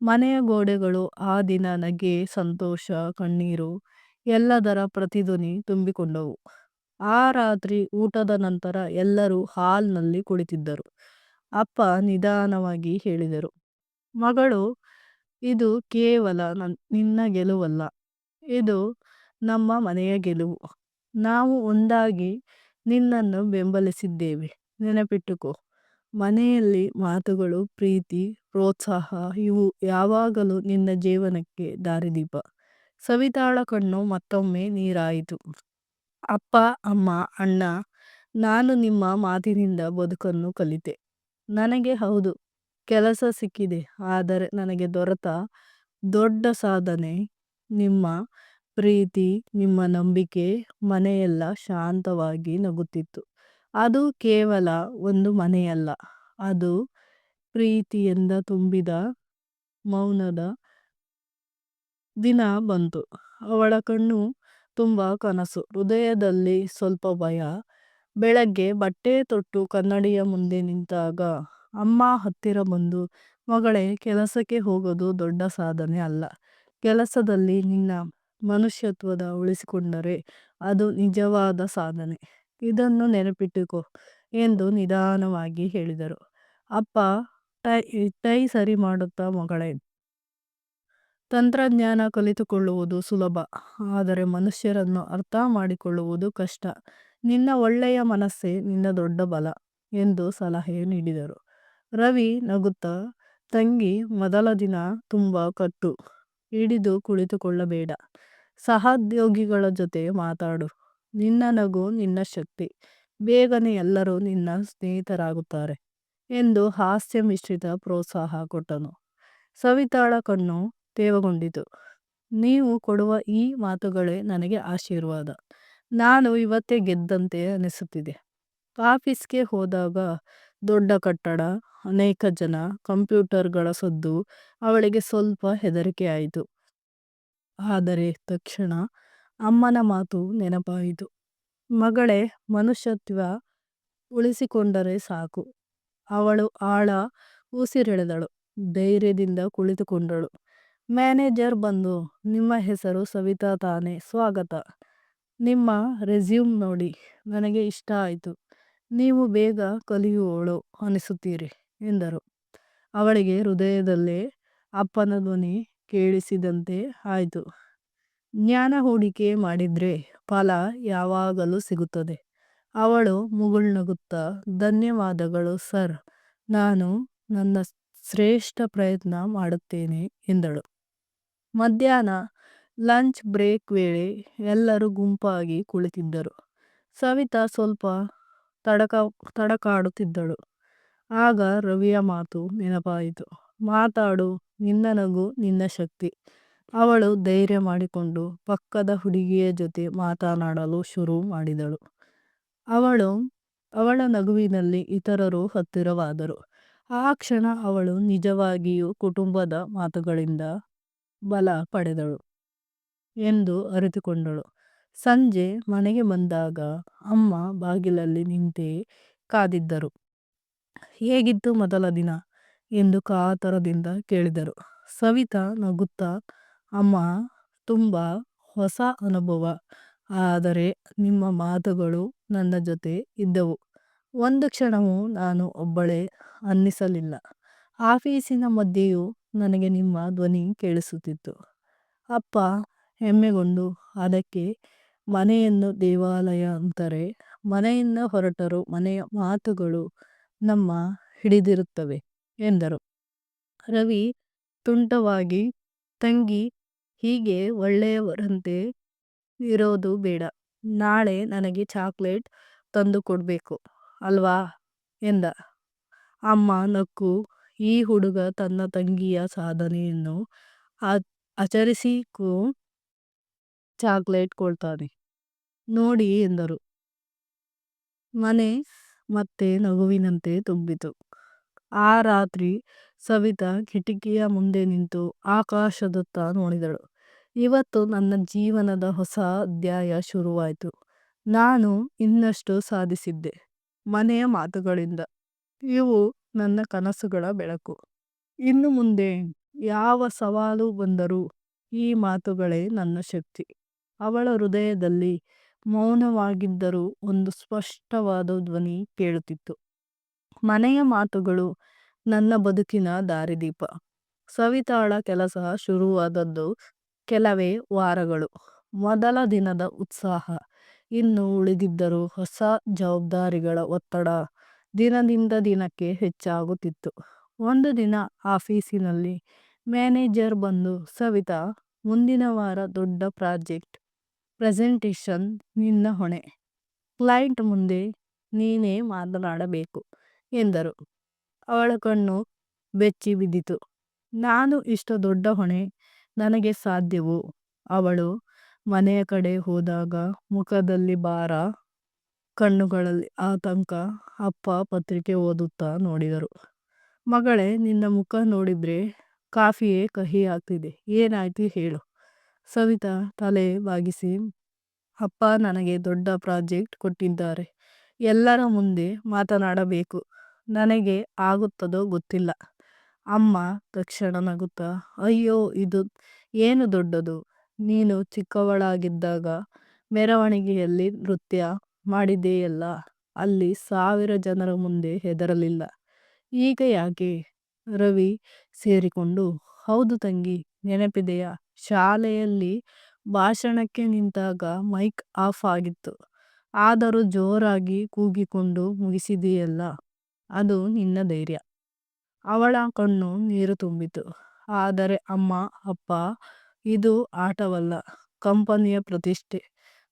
ಮನೆಯ ಗೋಡೆಗಳು ಆ ದಿನ ನಗೆ ಸಂತೋಷ, ಕಣ್ಣೀರು, ಎಲ್ಲದರ ಪ್ರತಿಧ್ವನಿ ತುಂಬಿಕೊಂಡವು. ಆ ರಾತ್ರಿ ಊಟದ ನಂತರ ಎಲ್ಲರೂ ಹಾಲ್ನಲ್ಲಿ ಕುಳಿತಿದ್ದರು. ಅಪ್ಪ ನಿಧಾನವಾಗಿ ಹೇಳಿದರು, ಮಗಳು, ಇದು ಕೇವಲ ನಿನ್ನ ಗೆಲುವಲ್ಲ. ಇದು ನಮ್ಮ ಮನೆಯ ಗೆಲುವು. ನಾವು ಒಂದಾಗಿ ನಿನ್ನನ್ನು ಬೆಂಬಲಿಸಿದ್ದೇವೆ. ನೆನಪಿಟ್ಟುಕೋ, ಮನೆಯಲ್ಲಿ ಮಾತುಗಳು, ಪ್ರೀತಿ, ಪ್ರೋತ್ಸಾಹ, ಇವು ಯಾವಾಗಲೂ ನಿನ್ನ ಜೀವನಕ್ಕೆ ದಾರಿದೀಪ. ಸವಿತಾಳ ಕಣ್ಣು ಮತ್ತೊಮ್ಮೆ ನೀರಾಯಿತು. ಅಪ್ಪ, ಅಮ್ಮ, ಅಣ್ಣ, ನಾನು ನಿಮ್ಮ ಮಾತಿನಿಂದ ಬದುಕನ್ನು ಕಲಿತೆ. ನನಗೆ ಹೌದು, ಕೆಲಸ ಸಿಕ್ಕಿದೆ, ಆದರೆ ನನಗೆ ದೊರೆತ ದೊಡ್ಡ ಸಾಧನೆ ನಿಮ್ಮ ಪ್ರೀತಿ, ನಿಮ್ಮ ನಂಬಿಕೆ ಮನೆಯೆಲ್ಲ ಶಾಂತವಾಗಿ ನಗುತ್ತಿತ್ತು. ಅದು ಕೇವಲ ಒಂದು ಮನೆಯಲ್ಲ, ಅದು ಪ್ರೀತಿಯಿಂದ ತುಂಬಿದ ಮೌನದ ದಿನ ಬಂತು. ಅವಳ ಕಣ್ಣು ತುಂಬ ಕನಸು, ಹೃದಯದಲ್ಲಿ ಸ್ವಲ್ಪ ಭಯ. ಬೆಳಗ್ಗೆ ಬಟ್ಟೆ ತೊಟ್ಟು ಕನ್ನಡಿಯ ಮುಂದೆ ನಿಂತಾಗ, ಅಮ್ಮ ಹತ್ತಿರ ಬಂದು, ಮಗಳೇ, ಕೆಲಸಕ್ಕೆ ಹೋಗೋದು ದೊಡ್ಡ ಸಾಧನೆ ಅಲ್ಲ. ಕೆಲಸದಲ್ಲಿ ನಿನ್ನ ಮನುಷ್ಯತ್ವದ ಉಳಿಸಿಕೊಂಡರೆ ಅದು ನಿಜವಾದ ಸಾಧನೆ. ಇದನ್ನು ನೆನಪಿಟ್ಟುಕೋ ಎಂದು ನಿಧಾನವಾಗಿ ಹೇಳಿದರು. ಅಪ್ಪ, ಟೈ ಸರಿ ಮಾಡುತ್ತಾ ಮಗಳೇ? ತಂತ್ರಜ್ಞಾನ ಕಲಿತುಕೊಳ್ಳುವುದು ಸುಲಭ, ಆದರೆ ಮನುಷ್ಯರನ್ನು ಅರ್ಥ ಮಾಡಿಕೊಳ್ಳುವುದು ಕಷ್ಟ. ನಿನ್ನ ಒಳ್ಳೆಯ ಮನಸ್ಸೇ ನಿನ್ನ ದೊಡ್ಡ ಬಲ ಎಂದು ಸಲಹೆ ನೀಡಿದರು. ರವಿ ನಗುತ್ತಾ, ತಂಗಿ, ಮೊದಲ ದಿನ ತುಂಬ ಕಟ್ಟು. ಹಿಡಿದು ಕುಳಿತುಕೊಳ್ಳಬೇಡ. ಸಹೋದ್ಯೋಗಿಗಳ ಜೊತೆ ಮಾತಾಡು. ನಿನ್ನ ನಗು ನಿನ್ನ ಶಕ್ತಿ. ಬೇಗನೆ ಎಲ್ಲರೂ ನಿನ್ನ ಸ್ನೇಹಿತರಾಗುತ್ತಾರೆ ಎಂದು ಹಾಸ್ಯ ಮಿಶ್ರಿತ ಪ್ರೋತ್ಸಾಹ ಕೊಟ್ಟನು. ಸವಿತಾಳ ಕಣ್ಣು ತೇವಗೊಂಡಿತು. ನೀವು ಕೊಡುವ ಈ ಮಾತುಗಳೇ ನನಗೆ ಆಶೀರ್ವಾದ. ನಾನು ಇವತ್ತೇ ಗೆದ್ದಂತೆ ಅನಿಸುತ್ತಿದೆ. ಆಫೀಸ್ಗೆ ಹೋದಾಗ ದೊಡ್ಡ ಕಟ್ಟಡ, ಅನೇಕ ಜನ, ಕಂಪ್ಯೂಟರ್ಗಳ ಸದ್ದು ಅವಳಿಗೆ ಸ್ವಲ್ಪ ಹೆದರಿಕೆ ಆಯಿತು. ಆದರೆ ತಕ್ಷಣ ಅಮ್ಮನ ಮಾತು ನೆನಪಾಯಿತು. ಮಗಳೇ, ಮನುಷ್ಯತ್ವ ಉಳಿಸಿಕೊಂಡರೆ ಸಾಕು. ಅವಳು ಆಳ ಉಸಿರೆಳೆದಳು, ಧೈರ್ಯದಿಂದ ಕುಳಿತುಕೊಂಡಳು. ಮ್ಯಾನೇಜರ್ ಬಂದು, ನಿಮ್ಮ ಹೆಸರು ಸವಿತಾ ತಾನೆ, ಸ್ವಾಗತ. ನಿಮ್ಮ ರೆಸ್ಯೂಮ್ ನೋಡಿ, ನನಗೆ ಇಷ್ಟ ಆಯಿತು. ನೀವು ಬೇಗ ಕಲಿಯುವವಳು ಅನಿಸುತ್ತೀರಿ, ಎಂದರು. ಅವಳಿಗೆ ಹೃದಯದಲ್ಲೇ ಅಪ್ಪನ ಧ್ವನಿ ಕೇಳಿಸಿದಂತೆ ಆಯಿತು. ಜ್ಞಾನ ಹೂಡಿಕೆ ಮಾಡಿದ್ರೆ ಫಲ ಯಾವಾಗಲೂ ಸಿಗುತ್ತದೆ. ಅವಳು ಮುಗುಳ್ನಗುತ್ತಾ, ಧನ್ಯವಾದಗಳು, ಸರ್. ನಾನು ನನ್ನ ಶ್ರೇಷ್ಠ ಪ್ರಯತ್ನ ಮಾಡುತ್ತೇನೆ, ಎಂದಳು. ಮಧ್ಯಾಹ್ನ ಲಂಚ್ ಬ್ರೇಕ್ ವೇಳೆ ಎಲ್ಲರೂ ಗುಂಪಾಗಿ ಕುಳಿತಿದ್ದರು. ಸವಿತಾ ಸ್ವಲ್ಪ ತಡಕ, ತಡಕಾಡುತ್ತಿದ್ದಳು. ಆಗ ರವಿಯ ಮಾತು ನೆನಪಾಯಿತು. ಮಾತಾಡು, ನಿನ್ನ ನಗು, ನಿನ್ನ ಶಕ್ತಿ. ಅವಳು ಧೈರ್ಯ ಮಾಡಿಕೊಂಡು ಪಕ್ಕದ ಹುಡುಗಿಯ ಜೊತೆ ಮಾತನಾಡಲು ಶುರು ಮಾಡಿದಳು. ಅವಳು, ಅವಳ ನಗುವಿನಲ್ಲಿ ಇತರರು ಹತ್ತಿರವಾದರು. ಆ ಕ್ಷಣ ಅವಳು ನಿಜವಾಗಿಯೂ ಕುಟುಂಬದ ಮಾತುಗಳಿಂದ ಬಲ ಪಡೆದಳು ಎಂದು ಅರಿತುಕೊಂಡಳು. ಸಂಜೆ ಮನೆಗೆ ಬಂದಾಗ ಅಮ್ಮ ಬಾಗಿಲಲ್ಲಿ ನಿಂತೇ ಕಾದಿದ್ದರು. ಹೇಗಿತ್ತು ಮೊದಲ ದಿನ? ಎಂದು ಕಾತರದಿಂದ ಕೇಳಿದರು. ಸವಿತಾ ನಗುತ್ತಾ, ಅಮ್ಮ, ತುಂಬ ಹೊಸ ಅನುಭವ. ಆದರೆ ನಿಮ್ಮ ಮಾತುಗಳು ನನ್ನ ಜೊತೆ ಇದ್ದವು. ಒಂದು ಕ್ಷಣವೂ ನಾನು ಒಬ್ಬಳೇ ಅನ್ನಿಸಲಿಲ್ಲ. ಆಫೀಸಿನ ಮಧ್ಯೆಯೂ ನನಗೆ ನಿಮ್ಮ ಧ್ವನಿ ಕೇಳಿಸುತ್ತಿತ್ತು. ಅಪ್ಪ, ಹೆಮ್ಮೆಗೊಂಡು ಅದಕ್ಕೆ ಮನೆಯನ್ನು ದೇವಾಲಯ ಅಂತಾರೆ. ಮನೆಯಿಂದ ಹೊರಟರು ಮನೆಯ ಮಾತುಗಳು ನಮ್ಮ ಹಿಡಿದಿರುತ್ತವೆ ಎಂದರು. ರವಿ ತುಂಟವಾಗಿ, ತಂಗಿ, ಹೀಗೆ ಒಳ್ಳೆಯವರಂತೆ ಇರೋದು ಬೇಡ. ನಾಳೆ ನನಗೆ ಚಾಕ್ಲೇಟ್ ತಂದು ಕೊಡಬೇಕು, ಅಲ್ವಾ? ಎಂದ. ಅಮ್ಮ ನಕ್ಕು, ಈ ಹುಡುಗ ತನ್ನ ತಂಗಿಯ ಸಾಧನೆಯನ್ನು ಆಚರಿಸಿಕೂ ಚಾಕ್ಲೇಟ್ ಕೊಡ್ತಾನೆ. ನೋಡಿ ಎಂದರು. ಮನೆ ಮತ್ತೆ ನಗುವಿನಂತೆ ತುಂಬಿತು. ಆ ರಾತ್ರಿ ಸವಿತಾ ಕಿಟಕಿಯ ಮುಂದೆ ನಿಂತು ಆಕಾಶದತ್ತ ನೋಡಿದಳು. ಇವತ್ತು ನನ್ನ ಜೀವನದ ಹೊಸ ಅಧ್ಯಾಯ ಶುರುವಾಯಿತು. ನಾನು ಇನ್ನಷ್ಟು ಸಾಧಿಸಿದ್ದೆ ಮನೆಯ ಮಾತುಗಳಿಂದ. ಇವು ನನ್ನ ಕನಸುಗಳ ಬೆಳಕು. ಇನ್ನು ಮುಂದೆ ಯಾವ ಸವಾಲು ಬಂದರೂ ಈ ಮಾತುಗಳೇ ನನ್ನ ಶಕ್ತಿ. ಅವಳ ಹೃದಯದಲ್ಲಿ ಮೌನವಾಗಿದ್ದರೂ ಒಂದು ಸ್ಪಷ್ಟವಾದ ಧ್ವನಿ ಕೇಳುತ್ತಿತ್ತು. ಮನೆಯ ಮಾತುಗಳು, ನನ್ನ ಬದುಕಿನ ದಾರಿದೀಪ. ಸವಿತಾಳ ಕೆಲಸ ಶುರುವಾದದ್ದು ಕೆಲವೇ ವಾರಗಳು. ಮೊದಲ ದಿನದ ಉತ್ಸಾಹ. ಇನ್ನು ಉಳಿದಿದ್ದರೂ ಹೊಸ ಜವಾಬ್ದಾರಿಗಳ ಒತ್ತಡ ದಿನದಿಂದ ದಿನಕ್ಕೆ ಹೆಚ್ಚಾಗುತ್ತಿತ್ತು. ಒಂದು ದಿನ ಆಫೀಸಿನಲ್ಲಿ ಮ್ಯಾನೇಜರ್ ಬಂದು, ಸವಿತಾ, ಮುಂದಿನ ವಾರ ದೊಡ್ಡ ಪ್ರಾಜೆಕ್ಟ್. ಪ್ರೆಸೆಂಟೇಷನ್ ನಿನ್ನ ಹೊಣೆ. ಕ್ಲೈಂಟ್ ಮುಂದೆ ನೀನೇ ಮಾತನಾಡಬೇಕು, ಎಂದರು. ಅವಳ ಕಣ್ಣು ಬೆಚ್ಚಿ ಬಿದ್ದಿತು. ನಾನು ಇಷ್ಟು ದೊಡ್ಡ ಹೊಣೆ ನನಗೆ ಸಾಧ್ಯವು? ಅವಳು ಮನೆಯ ಕಡೆ ಹೋದಾಗ ಮುಖದಲ್ಲಿ ಭಾರ, ಕಣ್ಣುಗಳಲ್ಲಿ ಆತಂಕ, ಅಪ್ಪ ಪತ್ರಿಕೆ ಓದುತ್ತಾ ನೋಡಿದರು. ಮಗಳೇ, ನಿನ್ನ ಮುಖ ನೋಡಿದ್ರೆ ಕಾಫಿಯೇ ಕಹಿ ಆಗ್ತಿದೆ ಏನಾಯಿತು ಹೇಳು. ಸವಿತಾ ತಲೆ ಬಾಗಿಸಿ, ಅಪ್ಪ ನನಗೆ ದೊಡ್ಡ ಪ್ರಾಜೆಕ್ಟ್ ಕೊಟ್ಟಿದ್ದಾರೆ. ಎಲ್ಲರ ಮುಂದೆ ಮಾತನಾಡಬೇಕು. ನನಗೆ ಆಗುತ್ತದೋ ಗೊತ್ತಿಲ್ಲ ಅಮ್ಮ ತಕ್ಷಣ ನಗುತ್ತಾ, ಅಯ್ಯೋ, ಇದು ಏನು ದೊಡ್ಡದು? ನೀನು ಚಿಕ್ಕವಳಾಗಿದ್ದಾಗ ಮೆರವಣಿಗೆಯಲ್ಲಿ ನೃತ್ಯ ಮಾಡಿದೆಯಲ್ಲ? ಅಲ್ಲಿ ಸಾವಿರ ಜನರ ಮುಂದೆ ಹೆದರಲಿಲ್ಲ. ಈಗ ಯಾಕೆ ರವಿ ಸೇರಿಕೊಂಡು, ಹೌದು ತಂಗಿ ನೆನಪಿದೆಯಾ? ಶಾಲೆಯಲ್ಲಿ ಭಾಷಣಕ್ಕೆ ನಿಂತಾಗ ಮೈಕ್ ಆಫ್ ಆಗಿತ್ತು. ಆದರೂ ಜೋರಾಗಿ ಕೂಗಿಕೊಂಡು ಮುಗಿಸಿದೆಯಲ್ಲ? ಅದು ನಿನ್ನ ಧೈರ್ಯ. ಅವಳ ಕಣ್ಣು ನೀರು ತುಂಬಿತು. ಆದರೆ ಅಮ್ಮ, ಅಪ್ಪ, ಇದು ಆಟವಲ್ಲ, ಕಂಪನಿಯ ಪ್ರತಿಷ್ಠೆ.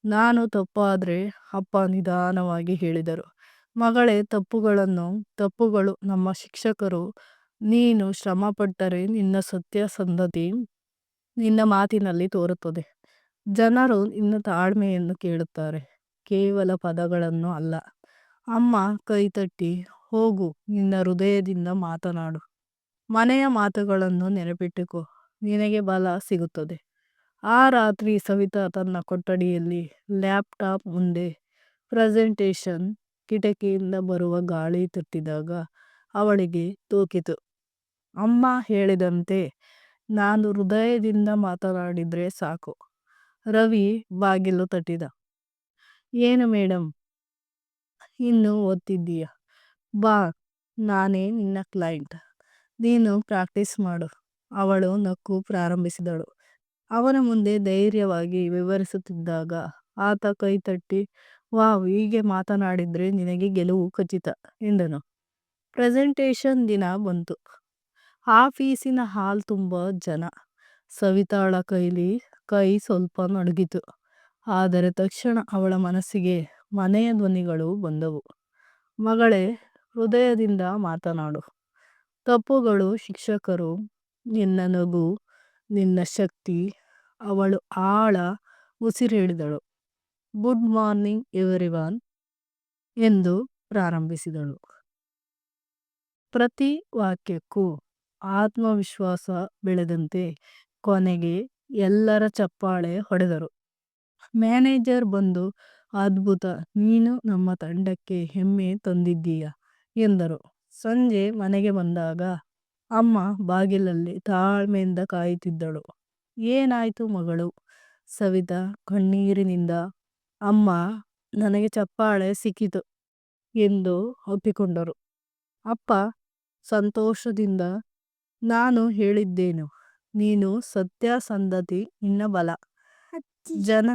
ನಾನು ತಪ್ಪಾದರೆ ಅಪ್ಪ ನಿಧಾನವಾಗಿ ಹೇಳಿದರು. ಮಗಳೇ, ತಪ್ಪುಗಳನ್ನು, ತಪ್ಪುಗಳು ನಮ್ಮ ಶಿಕ್ಷಕರು ನೀನು ಶ್ರಮಪಟ್ಟರೆ ನಿನ್ನ ಸತ್ಯಸಂಧತೆ ನಿನ್ನ ಮಾತಿನಲ್ಲಿ ತೋರುತ್ತದೆ. ಜನರು ನಿನ್ನ ತಾಳ್ಮೆಯನ್ನು ಕೇಳುತ್ತಾರೆ. ಕೇವಲ ಪದಗಳನ್ನು ಅಲ್ಲ. ಅಮ್ಮ ಕೈತಟ್ಟಿ, ಹೋಗು, ನಿನ್ನ ಹೃದಯದಿಂದ ಮಾತನಾಡು. ಮನೆಯ ಮಾತುಗಳನ್ನು ನೆನಪಿಟ್ಟುಕೊ. ನಿನಗೆ ಬಲ ಸಿಗುತ್ತದೆ. ಆ ರಾತ್ರಿ ಸವಿತಾ ತನ್ನ ಕೊಠಡಿಯಲ್ಲಿ ಲ್ಯಾಪ್ಟಾಪ್ ಮುಂದೆ ಪ್ರೆಸೆಂಟೇಷನ್ ಕಿಟಕಿಯಿಂದ ಬರುವ ಗಾಳಿ ತಟ್ಟಿದಾಗ ಅವಳಿಗೆ ತೂಕಿತು. ಅಮ್ಮ ಹೇಳಿದಂತೆ ನಾನು ಹೃದಯದಿಂದ ಮಾತನಾಡಿದ್ರೆ ಸಾಕು. ರವಿ ಬಾಗಿಲು ತಟ್ಟಿದ. ಏನು ಮೇಡಮ್ ಇನ್ನು ಓದ್ತಿದ್ದೀಯ? ಬಾ, ನಾನೇ ನಿನ್ನ ಕ್ಲೈಂಟ್. ನೀನು ಪ್ರಾಕ್ಟೀಸ್ ಮಾಡು. ಅವಳು ನಕ್ಕು ಪ್ರಾರಂಭಿಸಿದಳು. ಅವನ ಮುಂದೆ ಧೈರ್ಯವಾಗಿ ವಿವರಿಸುತ್ತಿದ್ದಾಗ ಆತ ಕೈ ತಟ್ಟಿ, ವಾವ್, ಹೀಗೆ ಮಾತನಾಡಿದ್ರೆ ನಿನಗೆ ಗೆಲುವು ಖಚಿತ, ಎಂದನು. ಪ್ರೆಸೆಂಟೇಷನ್ ದಿನ ಬಂತು. ಆಫೀಸಿನ ಹಾಲ್ ತುಂಬ ಜನ. ಸವಿತಾಳ ಕೈಲಿ ಕೈ ಸ್ವಲ್ಪ ನಡುಗಿತು ಆದರೆ ತಕ್ಷಣ ಅವಳ ಮನಸ್ಸಿಗೆ ಮನೆಯ ಧ್ವನಿಗಳು ಬಂದವು. ಮಗಳೇ, ಹೃದಯದಿಂದ ಮಾತನಾಡು. ತಪ್ಪುಗಳು ಶಿಕ್ಷಕರು, ನಿನ್ನ ನಗು, ನಿನ್ನ ಶಕ್ತಿ. ಅವಳು ಆಳ ಉಸಿರಿಡಿದಳು ಗುಡ್ ಮಾರ್ನಿಂಗ್ ಎವರಿವನ್ ಎಂದು ಪ್ರಾರಂಭಿಸಿದಳು. ಪ್ರತಿ ವಾಕ್ಯಕ್ಕೂ ಆತ್ಮವಿಶ್ವಾಸ ಬೆಳೆದಂತೆ ಕೊನೆಗೆ ಎಲ್ಲರ ಚಪ್ಪಾಳೆ ಹೊಡೆದರು. ಮ್ಯಾನೇಜರ್ ಬಂದು, ಅದ್ಭುತ, ನೀನು ನಮ್ಮ ತಂಡಕ್ಕೆ ಹೆಮ್ಮೆ ತಂದಿದ್ದೀಯ? ಎಂದರು. ಸಂಜೆ ಮನೆಗೆ ಬಂದಾಗ, ಅಮ್ಮ ಬಾಗಿಲಲ್ಲಿ ತಾಳ್ಮೆಯಿಂದ ಕಾಯುತ್ತಿದ್ದಳು. ಏನಾಯ್ತು ಮಗಳು? ಸವಿತಾ, ಕಣ್ಣೀರಿನಿಂದ, ಅಮ್ಮ, ನನಗೆ ಚಪ್ಪಾಳೆ ಸಿಕ್ಕಿತು ಎಂದು ಒಪ್ಪಿಕೊಂಡರು. ಅಪ್ಪ ಸಂತೋಷದಿಂದ ನಾನು ಹೇಳಿದ್ದೇನು ನೀನು ಸತ್ಯಸಂಧತೆ ನಿನ್ನ ಬಲ. ಜನ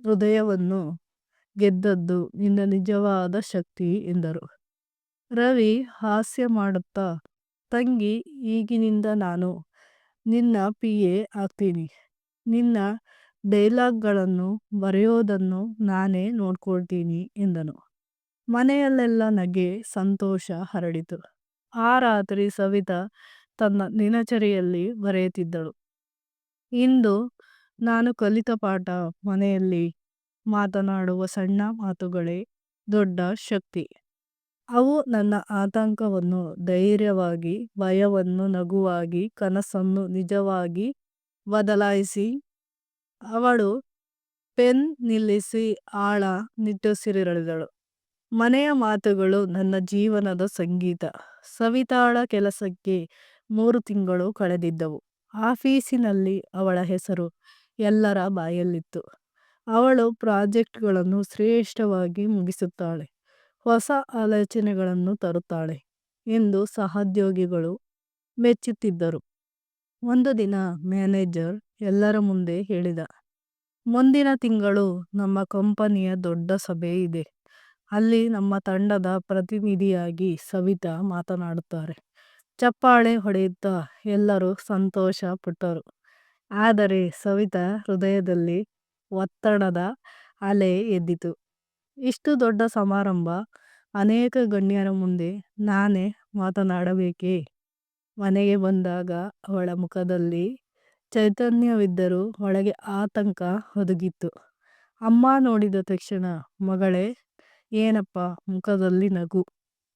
ಹೃದಯವನ್ನು ಗೆದ್ದದ್ದು ನಿನ್ನ ನಿಜವಾದ ಶಕ್ತಿ ಎಂದರು. ರವಿ ಹಾಸ್ಯ ಮಾಡುತ್ತಾ ತಂಗಿ ಈಗಿನಿಂದ ನಾನು ನಿನ್ನ ಪಿ. ಎ. ಆಗ್ತೀನಿ. ನಿನ್ನ ಡೈಲಾಗ್ಗಳನ್ನು ಬರೆಯೋದನ್ನು ನಾನೇ ನೋಡ್ಕೊಳ್ತೀನಿ ಎಂದನು. ಮನೆಯಲ್ಲೆಲ್ಲ ನಗೆ ಸಂತೋಷ ಹರಡಿತು. ಆ ರಾತ್ರಿ ಸವಿತಾ ತನ್ನ ದಿನಚರಿಯಲ್ಲಿ ಬರೆಯುತ್ತಿದ್ದಳು. ಇಂದು ನಾನು ಕಲಿತ ಪಾಠ ಮನೆಯಲ್ಲಿ ಮಾತನಾಡುವ ಸಣ್ಣ ಮಾತುಗಳೇ ದೊಡ್ಡ ಶಕ್ತಿ. ಅವು ನನ್ನ ಆತಂಕವನ್ನು ಧೈರ್ಯವಾಗಿ, ಭಯವನ್ನು ನಗುವಾಗಿ, ಕನಸನ್ನು ನಿಜವಾಗಿ ಬದಲಾಯಿಸಿ, ಅವಳು ಪೆನ್ ನಿಲ್ಲಿಸಿ ಆಳ ನಿಟ್ಟುಸಿರಿರಳಿದಳು. ಮನೆಯ ಮಾತುಗಳು ನನ್ನ ಜೀವನದ ಸಂಗೀತ. ಸವಿತಾಳ ಕೆಲಸಕ್ಕೆ ಮೂರು ತಿಂಗಳು ಕಳೆದಿದ್ದವು. ಆಫೀಸಿನಲ್ಲಿ ಅವಳ ಹೆಸರು ಎಲ್ಲರ ಬಾಯಲ್ಲಿತ್ತು. ಅವಳು ಪ್ರಾಜೆಕ್ಟ್ಗಳನ್ನು ಶ್ರೇಷ್ಠವಾಗಿ ಮುಗಿಸುತ್ತಾಳೆ. ಹೊಸ ಆಲೋಚನೆಗಳನ್ನು ತರುತ್ತಾಳೆ ಎಂದು ಸಹೋದ್ಯೋಗಿಗಳು ಮೆಚ್ಚುತ್ತಿದ್ದರು. ಒಂದು ದಿನ ಮ್ಯಾನೇಜರ್ ಎಲ್ಲರ ಮುಂದೆ ಹೇಳಿದ, ಮುಂದಿನ ತಿಂಗಳು ನಮ್ಮ ಕಂಪನಿಯ ದೊಡ್ಡ ಸಭೆ ಇದೆ. ಅಲ್ಲಿ ನಮ್ಮ ತಂಡದ ಪ್ರತಿನಿಧಿಯಾಗಿ ಸವಿತಾ ಮಾತನಾಡುತ್ತಾರೆ. ಚಪ್ಪಾಳೆ ಹೊಡೆಯುತ್ತಾ ಎಲ್ಲರೂ ಸಂತೋಷ ಪಟ್ಟರು. ಆದರೆ ಸವಿತಾ ಹೃದಯದಲ್ಲಿ ಒತ್ತಡದ ಅಲೆ ಎದ್ದಿತು. ಇಷ್ಟು ದೊಡ್ಡ ಸಮಾರಂಭ ಅನೇಕ ಗಣ್ಯರ ಮುಂದೆ ನಾನೇ ಮಾತನಾಡಬೇಕೇ? ಮನೆಗೆ ಬಂದಾಗ ಅವಳ ಮುಖದಲ್ಲಿ ಚೈತನ್ಯವಿದ್ದರೂ ಒಳಗೆ ಆತಂಕ ಹುದುಗಿತ್ತು ಅಮ್ಮ ನೋಡಿದ ತಕ್ಷಣ, ಮಗಳೇ, ಏನಪ್ಪ, ಮುಖದಲ್ಲಿ ನಗು.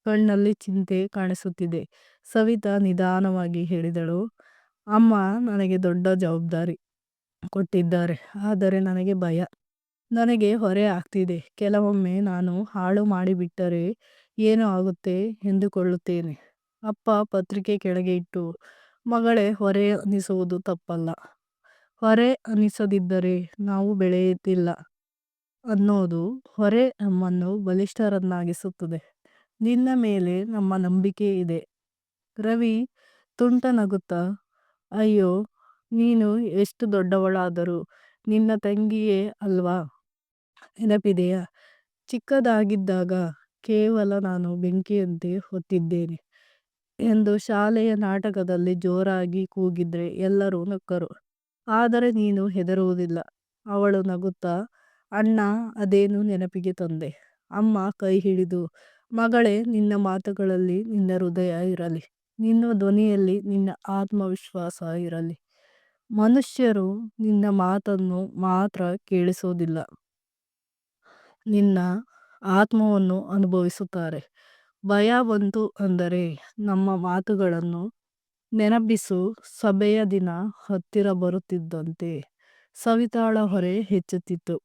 ಕಣ್ಣಲ್ಲಿ ಚಿಂತೆ ಕಾಣಿಸುತ್ತಿದೆ. ಸವಿತಾ ನಿಧಾನವಾಗಿ ಹೇಳಿದಳು, ಅಮ್ಮ, ನನಗೆ ದೊಡ್ಡ ಜವಾಬ್ದಾರಿ ಕೊಟ್ಟಿದ್ದಾರೆ, ಆದರೆ ನನಗೆ ಭಯ. ನನಗೆ ಹೊರೆ ಆಗ್ತಿದೆ. ಕೆಲವೊಮ್ಮೆ ನಾನು ಹಾಳು ಮಾಡಿಬಿಟ್ಟರೆ ಏನು ಆಗುತ್ತೆ ಎಂದುಕೊಳ್ಳುತ್ತೇನೆ. ಅಪ್ಪ ಪತ್ರಿಕೆ ಕೆಳಗೆ ಇಟ್ಟು, ಮಗಳೇ, ಹೊರೆ ಅನ್ನಿಸುವುದು ತಪ್ಪಲ್ಲ. ಹೊರೆ ಅನ್ನಿಸದಿದ್ದರೆ ನಾವು ಬೆಳೆಯುತ್ತಿಲ್ಲ ಅನ್ನೋದು ಹೊರೆ ನಮ್ಮನ್ನು ಬಲಿಷ್ಠರನ್ನಾಗಿಸುತ್ತದೆ. ನಿನ್ನ ಮೇಲೆ ನಮ್ಮ ನಂಬಿಕೆ ಇದೆ. ರವಿ ತುಂಟ ನಗುತ್ತಾ, ಅಯ್ಯೋ, ನೀನು ಎಷ್ಟು ದೊಡ್ಡವಳಾದರೂ ನಿನ್ನ ತಂಗಿಯೇ ಅಲ್ವಾ? ನೆನಪಿದೆಯಾ? ಚಿಕ್ಕದಾಗಿದ್ದಾಗ ಕೇವಲ ನಾನು ಬೆಂಕಿಯಂತೆ ಹೊತ್ತಿದ್ದೇನೆ ಎಂದು ಶಾಲೆಯ ನಾಟಕದಲ್ಲಿ ಜೋರಾಗಿ ಕೂಗಿದ್ರೆ ಎಲ್ಲರೂ ನಕ್ಕರು. ಆದರೆ ನೀನು ಹೆದರುವುದಿಲ್ಲ. ಅವಳು ನಗುತ್ತಾ, ಅಣ್ಣ, ಅದೇನು ನೆನಪಿಗೆ ತಂದೆ? ಅಮ್ಮ ಕೈ ಹಿಡಿದು ಮಗಳೇ, ನಿನ್ನ ಮಾತುಗಳಲ್ಲಿ ನಿನ್ನ ಹೃದಯ ಇರಲಿ. ನಿನ್ನ ಧ್ವನಿಯಲ್ಲಿ ನಿನ್ನ ಆತ್ಮವಿಶ್ವಾಸ ಇರಲಿ. ಮನುಷ್ಯರು ನಿನ್ನ ಮಾತನ್ನು ಮಾತ್ರ ಕೇಳಿಸೋದಿಲ್ಲ. ನಿನ್ನ ಆತ್ಮವನ್ನು ಅನುಭವಿಸುತ್ತಾರೆ. ಭಯ ಬಂತು ಅಂದರೆ ನಮ್ಮ ಮಾತುಗಳನ್ನು ನೆನಪಿಸು. ಸಭೆಯ ದಿನ ಹತ್ತಿರ ಬರುತ್ತಿದ್ದಂತೆ ಸವಿತಾಳ ಹೊರೆ ಹೆಚ್ಚುತ್ತಿತ್ತು.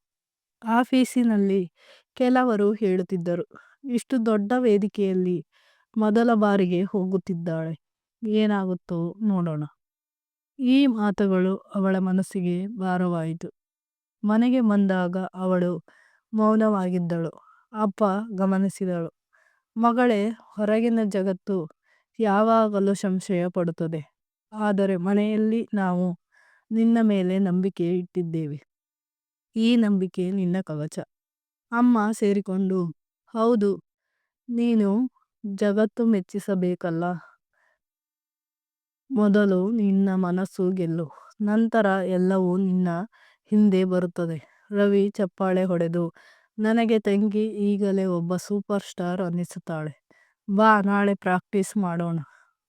ಆಫೀಸಿನಲ್ಲಿ ಕೆಲವರು ಹೇಳುತ್ತಿದ್ದರು ಇಷ್ಟು ದೊಡ್ಡ ವೇದಿಕೆಯಲ್ಲಿ ಮೊದಲ ಬಾರಿಗೆ ಹೋಗುತ್ತಿದ್ದಾಳೆ. ಏನಾಗುತ್ತೋ ನೋಡೋಣ. ಈ ಮಾತುಗಳು ಅವಳ ಮನಸ್ಸಿಗೆ ಭಾರವಾಯಿತು. ಮನೆಗೆ ಬಂದಾಗ ಅವಳು ಮೌನವಾಗಿದ್ದಳು. ಅಪ್ಪ ಗಮನಿಸಿದಳು. ಮಗಳೇ, ಹೊರಗಿನ ಜಗತ್ತು ಯಾವಾಗಲೂ ಸಂಶಯ ಪಡುತ್ತದೆ. ಆದರೆ ಮನೆಯಲ್ಲಿ ನಾವು ನಿನ್ನ ಮೇಲೆ ನಂಬಿಕೆ ಇಟ್ಟಿದ್ದೇವೆ. ಈ ನಂಬಿಕೆ ನಿನ್ನ ಕವಚ. ಅಮ್ಮ ಸೇರಿಕೊಂಡು ಹೌದು. ನೀನು ಜಗತ್ತು ಮೆಚ್ಚಿಸಬೇಕಲ್ಲ. ಮೊದಲು ನಿನ್ನ ಮನಸ್ಸು ಗೆಲ್ಲು. ನಂತರ ಎಲ್ಲವೂ ನಿನ್ನ ಹಿಂದೆ ಬರುತ್ತದೆ. ರವಿ ಚಪ್ಪಾಳೆ ಹೊಡೆದು, ನನಗೆ ತಂಗಿ ಈಗಲೇ ಒಬ್ಬ ಸೂಪರ್ ಸ್ಟಾರ್ ಅನ್ನಿಸುತ್ತಾಳೆ. ಬಾ, ನಾಳೆ ಪ್ರಾಕ್ಟೀಸ್ ಮಾಡೋಣ.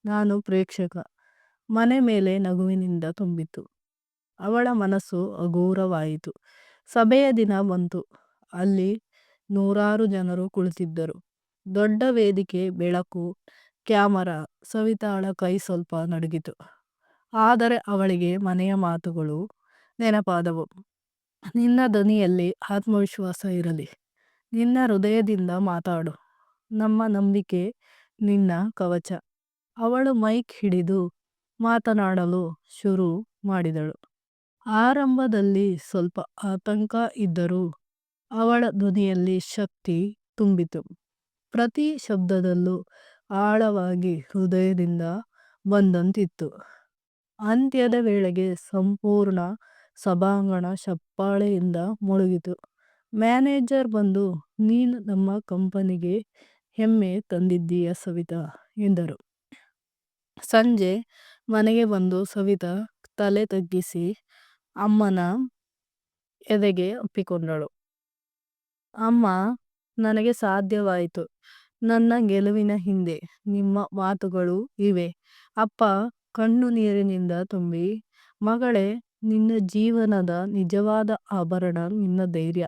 ನಾನು ಪ್ರೇಕ್ಷಕ. ಮನೆ ಮೇಲೆ ನಗುವಿನಿಂದ ತುಂಬಿತು ಅವಳ ಮನಸ್ಸು ಹಗೂರವಾಯಿತು ಸಭೆಯ ದಿನ ಬಂತು. ಅಲ್ಲಿ ನೂರಾರು ಜನರು ಕುಳಿತಿದ್ದರು. ದೊಡ್ಡ ವೇದಿಕೆ, ಬೆಳಕು, ಕ್ಯಾಮರಾ, ಸವಿತಾಳ ಕೈ ಸ್ವಲ್ಪ ನಡುಗಿತು. ಆದರೆ ಅವಳಿಗೆ ಮನೆಯ ಮಾತುಗಳು ನೆನಪಾದವು. ನಿನ್ನ ದನಿಯಲ್ಲಿ ಆತ್ಮವಿಶ್ವಾಸ ಇರಲಿ. ನಿನ್ನ ಹೃದಯದಿಂದ ಮಾತಾಡು. ನಮ್ಮ ನಂಬಿಕೆ ನಿನ್ನ ಕವಚ. ಅವಳು ಮೈಕ್ ಹಿಡಿದು ಮಾತನಾಡಲು ಶುರು ಮಾಡಿದಳು. ಆರಂಭದಲ್ಲಿ ಸ್ವಲ್ಪ ಆತಂಕ ಇದ್ದರೂ ಅವಳ ಧ್ವನಿಯಲ್ಲಿ ಶಕ್ತಿ ತುಂಬಿತು. ಪ್ರತಿ ಶಬ್ದದಲ್ಲೂ ಆಳವಾಗಿ ಹೃದಯದಿಂದ ಬಂದಂತಿತ್ತು. ಅಂತ್ಯದ ವೇಳೆಗೆ ಸಂಪೂರ್ಣ ಸಭಾಂಗಣ ಚಪ್ಪಾಳೆಯಿಂದ ಮುಳುಗಿತು. ಮ್ಯಾನೇಜರ್ ಬಂದು, ನೀನು ನಮ್ಮ ಕಂಪನಿಗೆ ಹೆಮ್ಮೆ ತಂದಿದ್ದೀಯ ಸವಿತಾ? ಎಂದರು. ಸಂಜೆ ಮನೆಗೆ ಬಂದು ಸವಿತಾ ತಲೆ ತಗ್ಗಿಸಿ ಅಮ್ಮನ ಎದೆಗೆ ಅಪ್ಪಿಕೊಂಡಳು ಅಮ್ಮ, ನನಗೆ ಸಾಧ್ಯವಾಯಿತು. ನನ್ನ ಗೆಲುವಿನ ಹಿಂದೆ ನಿಮ್ಮ ಮಾತುಗಳು ಇವೆ. ಅಪ್ಪ, ಕಣ್ಣು ನೀರಿನಿಂದ ತುಂಬಿ, ಮಗಳೇ, ನಿನ್ನ ಜೀವನದ ನಿಜವಾದ ಆಭರಣ, ನಿನ್ನ ಧೈರ್ಯ.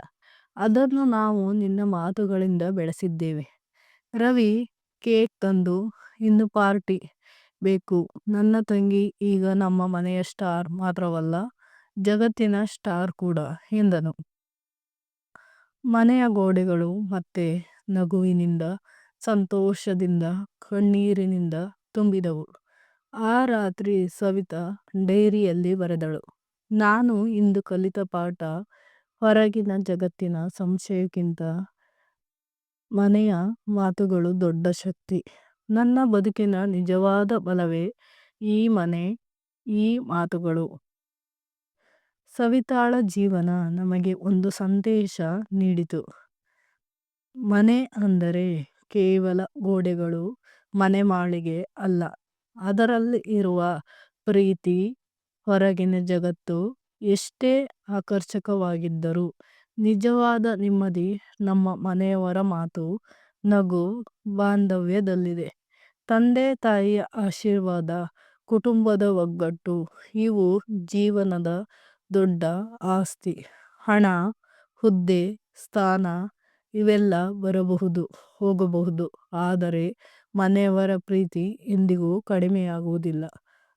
ಅದನ್ನು ನಾವು ನಿನ್ನ ಮಾತುಗಳಿಂದ ಬೆಳೆಸಿದ್ದೇವೆ. ರವಿ, ಕೇಕ್ ತಂದು ಇನ್ನು ಪಾರ್ಟಿ ಬೇಕು. ನನ್ನ ತಂಗಿ ಈಗ ನಮ್ಮ ಮನೆಯ ಸ್ಟಾರ್ ಮಾತ್ರವಲ್ಲ, ಜಗತ್ತಿನ ಸ್ಟಾರ್ ಕೂಡ, ಎಂದನು. ಮನೆಯ ಗೋಡೆಗಳು ಮತ್ತೆ ನಗುವಿನಿಂದ, ಸಂತೋಷದಿಂದ, ಕಣ್ಣೀರಿನಿಂದ ತುಂಬಿದವು. ಆ ರಾತ್ರಿ ಸವಿತಾ ಡೈರಿಯಲ್ಲಿ ಬರೆದಳು, ನಾನು ಇಂದು ಕಲಿತ ಪಾಠ ಹೊರಗಿನ ಜಗತ್ತಿನ ಸಂಶಯಕ್ಕಿಂತ ಮನೆಯ ಮಾತುಗಳು ದೊಡ್ಡ ಶಕ್ತಿ. ನನ್ನ ಬದುಕಿನ ನಿಜವಾದ ಬಲವೇ ಈ ಮನೆ, ಈ ಮಾತುಗಳು. ಸವಿತಾಳ ಜೀವನ ನಮಗೆ ಒಂದು ಸಂದೇಶ ನೀಡಿತು. ಮನೆ ಅಂದರೆ ಕೇವಲ ಗೋಡೆಗಳು, ಮನೆ ಮಾಳಿಗೆ ಅಲ್ಲ, ಅದರಲ್ಲಿ ಇರುವ ಪ್ರೀತಿ, ಹೊರಗಿನ ಜಗತ್ತು ಎಷ್ಟೇ ಆಕರ್ಷಕವಾಗಿದ್ದರೂ ನಿಜವಾದ ನೆಮ್ಮದಿ ನಮ್ಮ ಮನೆಯವರ ಮಾತು ನಗು ಬಾಂಧವ್ಯದಲ್ಲಿದೆ. ತಂದೆ ತಾಯಿಯ ಆಶೀರ್ವಾದ, ಕುಟುಂಬದ ಒಗ್ಗಟ್ಟು ಇವು ಜೀವನದ ದೊಡ್ಡ ಆಸ್ತಿ, ಹಣ, ಹುದ್ದೆ, ಸ್ಥಾನ ಇವೆಲ್ಲ ಬರಬಹುದು, ಹೋಗಬಹುದು. ಆದರೆ ಮನೆಯವರ ಪ್ರೀತಿ ಎಂದಿಗೂ ಕಡಿಮೆಯಾಗುವುದಿಲ್ಲ.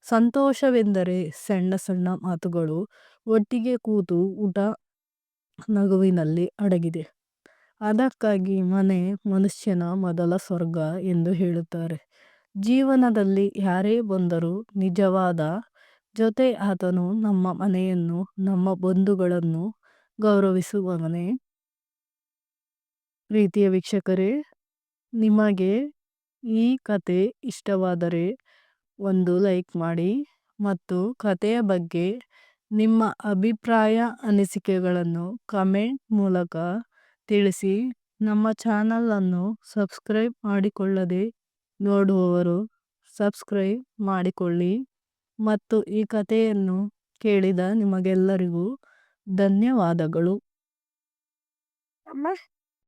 ಸಂತೋಷವೆಂದರೆ ಸಣ್ಣ ಸಣ್ಣ ಮಾತುಗಳು ಒಟ್ಟಿಗೆ ಕೂತು ಊಟ ನಗುವಿನಲ್ಲಿ ಅಡಗಿದೆ. ಅದಕ್ಕಾಗಿ ಮನೆ ಮನುಷ್ಯನ ಮೊದಲ ಸ್ವರ್ಗ ಎಂದು ಹೇಳುತ್ತಾರೆ. ಜೀವನದಲ್ಲಿ ಯಾರೇ ಬಂದರೂ ನಿಜವಾದ ಜೊತೆ ಆತನು ನಮ್ಮ ಮನೆಯನ್ನು, ನಮ್ಮ ಬಂಧುಗಳನ್ನು ಗೌರವಿಸುವವನೇ. ಪ್ರೀತಿಯ ವೀಕ್ಷಕರೇ, ನಿಮಗೆ ಈ ಕತೆ ಇಷ್ಟವಾದರೆ ಒಂದು ಲೈಕ್ ಮಾಡಿ ಮತ್ತು ಕತೆಯ ಬಗ್ಗೆ ನಿಮ್ಮ ಅಭಿಪ್ರಾಯ, ಅನಿಸಿಕೆಗಳನ್ನು ಕಮೆಂಟ್ ಮೂಲಕ ತಿಳಿಸಿ. ನಮ್ಮ ಚಾನಲನ್ನು ಸಬ್ಸ್ಕ್ರೈಬ್ ಮಾಡಿಕೊಳ್ಳದೆ ನೋಡುವವರು ಸಬ್ಸ್ಕ್ರೈಬ್ ಮಾಡಿಕೊಳ್ಳಿ. ಮತ್ತು ಈ ಕಥೆಯನ್ನು ಕೇಳಿದ ನಿಮಗೆಲ್ಲರಿಗೂ ಧನ್ಯವಾದಗಳು.